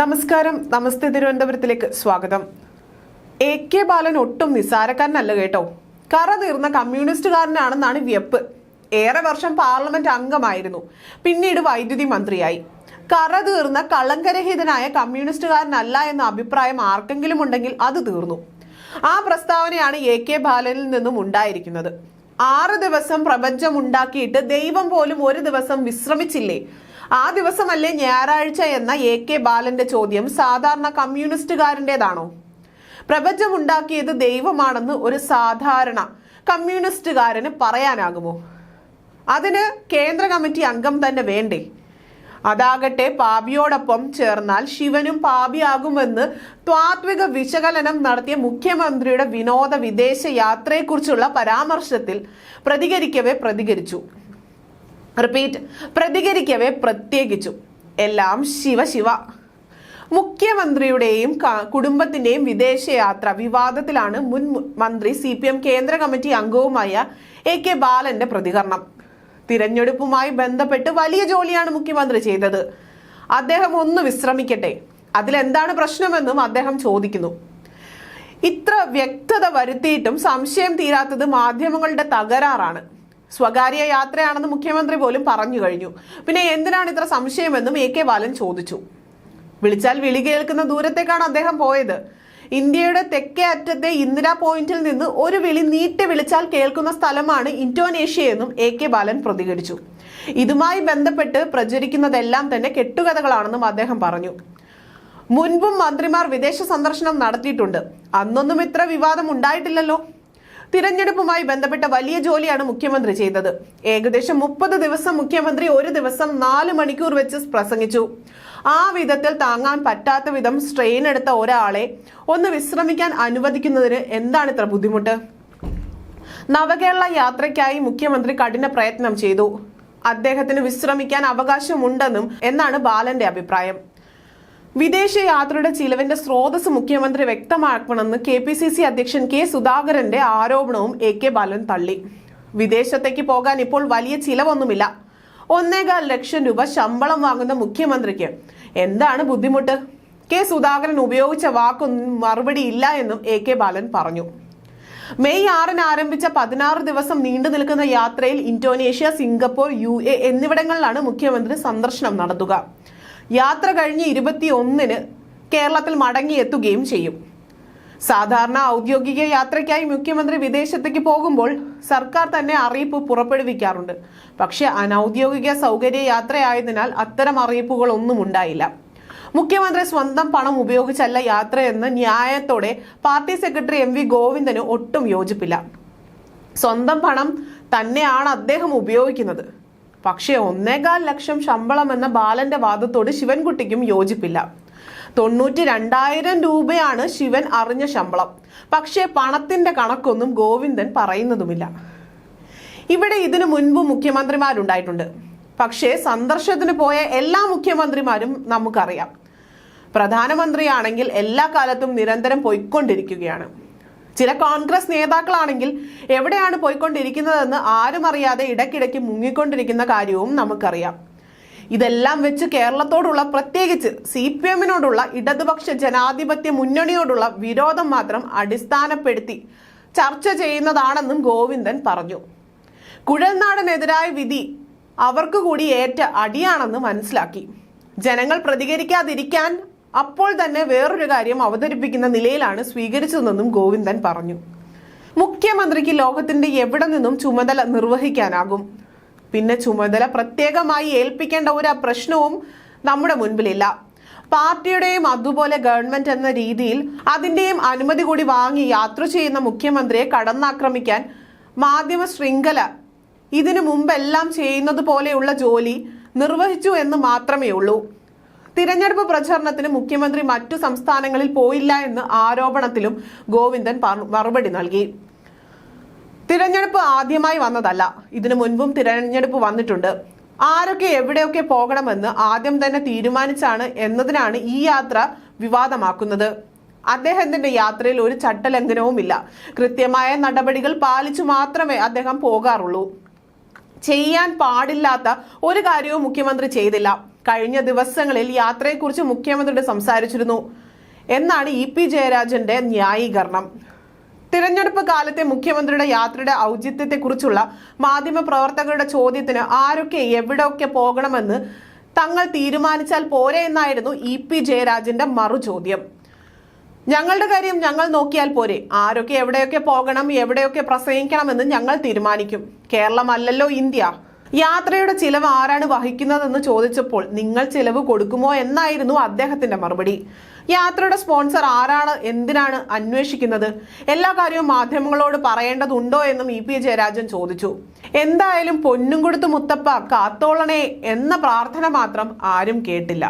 നമസ്കാരം. നമസ്തേ തിരുവനന്തപുരത്തിലേക്ക് സ്വാഗതം. A K ബാലൻ ഒട്ടും നിസ്സാരക്കാരനല്ല കേട്ടോ. കറ തീർന്ന കമ്മ്യൂണിസ്റ്റുകാരനാണെന്നാണ് വ്യപ്പ്. ഏറെ വർഷം പാർലമെന്റ് അംഗമായിരുന്നു. പിന്നീട് വൈദ്യുതി മന്ത്രിയായി. കറ തീർന്ന കളങ്കരഹിതനായ കമ്മ്യൂണിസ്റ്റുകാരനല്ല എന്ന അഭിപ്രായം ആർക്കെങ്കിലും ഉണ്ടെങ്കിൽ അത് തീർന്നു. ആ പ്രസ്താവനയാണ് എ കെ ബാലനിൽ നിന്നും ഉണ്ടായിരിക്കുന്നത്. ആറ് ദിവസം പ്രപഞ്ചം ഉണ്ടാക്കിയിട്ട് ദൈവം പോലും ഒരു ദിവസം വിശ്രമിച്ചില്ലേ? ആ ദിവസമല്ലേ ഞായറാഴ്ച എന്ന എ കെ ബാലന്റെ ചോദ്യം സാധാരണ കമ്മ്യൂണിസ്റ്റുകാരന്റെതാണോ പ്രപഞ്ചമുണ്ടാക്കിയത് ദൈവമാണെന്ന് ഒരു സാധാരണ കമ്മ്യൂണിസ്റ്റുകാരന് പറയാനാകുമോ? അതിന് കേന്ദ്ര കമ്മിറ്റി അംഗം തന്നെ വേണ്ടേ? അതാകട്ടെ പാപിയോടൊപ്പം ചേർന്നാൽ ശിവനും പാപിയാകുമെന്ന് ത്വാത്വിക വിശകലനം നടത്തിയ മുഖ്യമന്ത്രിയുടെ വിനോദ വിദേശ യാത്രയെക്കുറിച്ചുള്ള പരാമർശത്തിൽ പ്രതികരിക്കവേ പ്രതികരിച്ചു. റിപ്പീറ്റ് പ്രതികരിക്കവേ പ്രത്യേകിച്ചു. എല്ലാം ശിവ ശിവ. മുഖ്യമന്ത്രിയുടെയും കുടുംബത്തിന്റെയും വിദേശയാത്ര വിവാദത്തിലാണ് മുൻ മന്ത്രി സി പി എം കേന്ദ്ര കമ്മിറ്റി അംഗവുമായ എ കെ ബാലന്റെ പ്രതികരണം. തിരഞ്ഞെടുപ്പുമായി ബന്ധപ്പെട്ട് വലിയ ജോലിയാണ് മുഖ്യമന്ത്രി ചെയ്തത്. അദ്ദേഹം ഒന്ന് വിശ്രമിക്കട്ടെ. അതിലെന്താണ് പ്രശ്നമെന്നും അദ്ദേഹം ചോദിക്കുന്നു. ഇത്ര വ്യക്തത വരുത്തിയിട്ടും സംശയം തീരാത്തത് മാധ്യമങ്ങളുടെ തകരാറാണ്. സ്വകാര്യ യാത്രയാണെന്ന് മുഖ്യമന്ത്രി പോലും പറഞ്ഞു കഴിഞ്ഞു. പിന്നെ എന്തിനാണ് ഇത്ര സംശയമെന്നും എ കെ ബാലൻ ചോദിച്ചു. വിളിച്ചാൽ വിളി കേൾക്കുന്ന ദൂരത്തേക്കാണ് അദ്ദേഹം പോയത്. ഇന്ത്യയുടെ തെക്കേ അറ്റത്തെ ഇന്ദിരാ പോയിന്റിൽ നിന്ന് ഒരു വിളി നീട്ടി വിളിച്ചാൽ കേൾക്കുന്ന സ്ഥലമാണ് ഇന്തോനേഷ്യ എന്നും എ കെ ബാലൻ പ്രതികരിച്ചു. ഇതുമായി ബന്ധപ്പെട്ട് പ്രചരിക്കുന്നതെല്ലാം തന്നെ കെട്ടുകഥകളാണെന്നും അദ്ദേഹം പറഞ്ഞു. മുൻപും മന്ത്രിമാർ വിദേശ സന്ദർശനം നടത്തിയിട്ടുണ്ട്. അന്നൊന്നും ഇത്ര വിവാദം ഉണ്ടായിട്ടില്ലല്ലോ. തിരഞ്ഞെടുപ്പുമായി ബന്ധപ്പെട്ട വലിയ ജോലിയാണ് മുഖ്യമന്ത്രി ചെയ്തത്. ഏകദേശം മുപ്പത് ദിവസം മുഖ്യമന്ത്രി ഒരു ദിവസം നാല് മണിക്കൂർ വെച്ച് പ്രസംഗിച്ചു. ആ വിധത്തിൽ താങ്ങാൻ പറ്റാത്ത വിധം സ്ട്രെയിൻ എടുത്ത ഒരാളെ ഒന്ന് വിശ്രമിക്കാൻ അനുവദിക്കുന്നതിന് എന്താണ് ഇത്ര ബുദ്ധിമുട്ട്? നവകേരള യാത്രയ്ക്കായി മുഖ്യമന്ത്രി കഠിന പ്രയത്നം ചെയ്തു. അദ്ദേഹത്തിന് വിശ്രമിക്കാൻ അവകാശമുണ്ടെന്നും എന്നാണ് ബാലന്റെ അഭിപ്രായം. വിദേശ യാത്രയുടെ ചിലവിന്റെ സ്രോതസ് മുഖ്യമന്ത്രി വ്യക്തമാക്കണമെന്ന് കെ പി സി സി അധ്യക്ഷൻ കെ സുധാകരന്റെ ആരോപണവും എ കെ ബാലൻ തള്ളി. വിദേശത്തേക്ക് പോകാൻ ഇപ്പോൾ വലിയ ചിലവൊന്നുമില്ല. ഒന്നേകാൽ ലക്ഷം രൂപ ശമ്പളം വാങ്ങുന്ന മുഖ്യമന്ത്രിക്ക് എന്താണ് ബുദ്ധിമുട്ട്? കെ സുധാകരൻ ഉപയോഗിച്ച വാക്കൊന്നും മറുപടി ഇല്ല എന്നും എ കെ ബാലൻ പറഞ്ഞു. മെയ് ആറിന് ആരംഭിച്ച പതിനാറ് ദിവസം നീണ്ടു നിൽക്കുന്ന യാത്രയിൽ ഇന്തോനേഷ്യ സിംഗപ്പൂർ യു എന്നിവിടങ്ങളിലാണ് മുഖ്യമന്ത്രി സന്ദർശനം നടത്തുക. യാത്ര കഴിഞ്ഞ് ഇരുപത്തി ഒന്നിന് കേരളത്തിൽ മടങ്ങിയെത്തുകയും ചെയ്യും. സാധാരണ ഔദ്യോഗിക യാത്രയ്ക്കായി മുഖ്യമന്ത്രി വിദേശത്തേക്ക് പോകുമ്പോൾ സർക്കാർ തന്നെ അറിയിപ്പ് പുറപ്പെടുവിക്കാറുണ്ട്. പക്ഷെ അനൌദ്യോഗിക സൗകര്യ യാത്രയായതിനാൽ അത്തരം അറിയിപ്പുകളൊന്നും ഉണ്ടായില്ല. മുഖ്യമന്ത്രി സ്വന്തം പണം ഉപയോഗിച്ചല്ല യാത്രയെന്ന് ന്യായത്തോടെ പാർട്ടി സെക്രട്ടറി എം വി ഗോവിന്ദന് ഒട്ടും യോജിപ്പില്ല. സ്വന്തം പണം തന്നെയാണ് അദ്ദേഹം ഉപയോഗിക്കുന്നത്. പക്ഷേ ഒന്നേകാൽ ലക്ഷം ശമ്പളം എന്ന ബാലന്റെ വാദത്തോട് ശിവൻകുട്ടിക്കും യോജിപ്പില്ല. തൊണ്ണൂറ്റി രണ്ടായിരം രൂപയാണ് ശിവൻ അറിഞ്ഞ ശമ്പളം. പക്ഷേ പണത്തിന്റെ കണക്കൊന്നും ഗോവിന്ദൻ പറയുന്നതുമില്ല. ഇവിടെ ഇതിനു മുൻപ് മുഖ്യമന്ത്രിമാരുണ്ടായിട്ടുണ്ട്. പക്ഷേ സന്ദർശനത്തിന് പോയ എല്ലാ മുഖ്യമന്ത്രിമാരും നമുക്കറിയാം. പ്രധാനമന്ത്രിയാണെങ്കിൽ എല്ലാ കാലത്തും നിരന്തരം പോയിക്കൊണ്ടിരിക്കുകയാണ്. ചില കോൺഗ്രസ് നേതാക്കളാണെങ്കിൽ എവിടെയാണ് പോയിക്കൊണ്ടിരിക്കുന്നതെന്ന് ആരും അറിയാതെ ഇടയ്ക്കിടയ്ക്ക് മുങ്ങിക്കൊണ്ടിരിക്കുന്ന കാര്യവും നമുക്കറിയാം. ഇതെല്ലാം വെച്ച് കേരളത്തോടുള്ള പ്രത്യേകിച്ച് സി പി എമ്മിനോടുള്ള ഇടതുപക്ഷ ജനാധിപത്യ മുന്നണിയോടുള്ള വിരോധം മാത്രം അടിസ്ഥാനപ്പെടുത്തി ചർച്ച ചെയ്യുന്നതാണെന്നും ഗോവിന്ദൻ പറഞ്ഞു. കുഴൽനാടനെതിരായ വിധി അവർക്ക് കൂടി ഏറ്റ അടിയാണെന്ന് മനസ്സിലാക്കി. ജനങ്ങൾ പ്രതികരിക്കാതിരിക്കാൻ അപ്പോൾ തന്നെ വേറൊരു കാര്യം അവതരിപ്പിക്കുന്ന നിലയിലാണ് സ്വീകരിച്ചതെന്നും ഗോവിന്ദൻ പറഞ്ഞു. മുഖ്യമന്ത്രിക്ക് ലോകത്തിന്റെ എവിടെ നിന്നും ചുമതല നിർവഹിക്കാനാകും? പിന്നെ ചുമതല പ്രത്യേകമായി ഏൽപ്പിക്കേണ്ട ഒരു പ്രശ്നവും നമ്മുടെ മുൻപിലില്ല. പാർട്ടിയുടെയും അതുപോലെ ഗവൺമെന്റ് എന്ന രീതിയിൽ അതിന്റെയും അനുമതി കൂടി വാങ്ങി യാത്ര ചെയ്യുന്ന മുഖ്യമന്ത്രിയെ കടന്നാക്രമിക്കാൻ മാധ്യമ ശൃംഖല ഇതിനു മുമ്പെല്ലാം ചെയ്യുന്നത് പോലെയുള്ള ജോലി നിർവഹിച്ചു എന്ന് മാത്രമേ ഉള്ളൂ തിരഞ്ഞെടുപ്പ് പ്രചരണത്തിന് മുഖ്യമന്ത്രി മറ്റു സംസ്ഥാനങ്ങളിൽ പോയില്ല എന്ന് ആരോപണത്തിലും ഗോവിന്ദൻ മറുപടി നൽകി. തിരഞ്ഞെടുപ്പ് ആദ്യമായി വന്നതല്ല. ഇതിനു മുൻപും തിരഞ്ഞെടുപ്പ് വന്നിട്ടുണ്ട്. ആരൊക്കെ എവിടെയൊക്കെ പോകണമെന്ന് ആദ്യം തന്നെ തീരുമാനിച്ചാണ് എന്നതിനാണ് ഈ യാത്ര വിവാദമാക്കുന്നത്. അദ്ദേഹത്തിന്റെ യാത്രയിൽ ഒരു ചട്ടലംഘനവുമില്ല. കൃത്യമായ നടപടികൾ പാലിച്ചു മാത്രമേ അദ്ദേഹം പോകാറുള്ളൂ. ചെയ്യാൻ പാടില്ലാത്ത ഒരു കാര്യവും മുഖ്യമന്ത്രി ചെയ്തില്ല. കഴിഞ്ഞ ദിവസങ്ങളിൽ യാത്രയെക്കുറിച്ച് മുഖ്യമന്ത്രിയോട് സംസാരിച്ചിരുന്നു. എന്നാണ് ഇ പി ജയരാജന്റെ ന്യായീകരണം. തിരഞ്ഞെടുപ്പ് കാലത്തെ മുഖ്യമന്ത്രിയുടെ യാത്രയുടെ ഔചിത്യത്തെക്കുറിച്ചുള്ള മാധ്യമപ്രവർത്തകരുടെ ചോദ്യത്തിന് ആരൊക്കെ എവിടെയൊക്കെ പോകണമെന്ന് തങ്ങൾ തീരുമാനിച്ചാൽ പോരെ എന്നായിരുന്നു ഇ പി ജയരാജന്റെ മറുചോദ്യം. ഞങ്ങളുടെ കാര്യം ഞങ്ങൾ നോക്കിയാൽ പോരെ. ആരൊക്കെ എവിടെയൊക്കെ പോകണം എവിടെയൊക്കെ പ്രസംഗിക്കണമെന്ന് ഞങ്ങൾ തീരുമാനിക്കും. കേരളമല്ലല്ലോ ഇന്ത്യ. യാത്രയുടെ ചിലവ് ആരാണ് വഹിക്കുന്നതെന്ന് ചോദിച്ചപ്പോൾ നിങ്ങൾ ചിലവ് കൊടുക്കുമോ എന്നായിരുന്നു അദ്ദേഹത്തിന്റെ മറുപടി. യാത്രയുടെ സ്പോൺസർ ആരാണ്? എന്തിനാണ് അന്വേഷിക്കുന്നത്? എല്ലാ കാര്യവും മാധ്യമങ്ങളോട് പറയേണ്ടതുണ്ടോ എന്നും ഇ പി ജയരാജൻ ചോദിച്ചു. എന്തായാലും പൊന്നും കൊടുത്ത് മുത്തപ്പ കാത്തോളണേ എന്ന പ്രാർത്ഥന മാത്രം ആരും കേട്ടില്ല.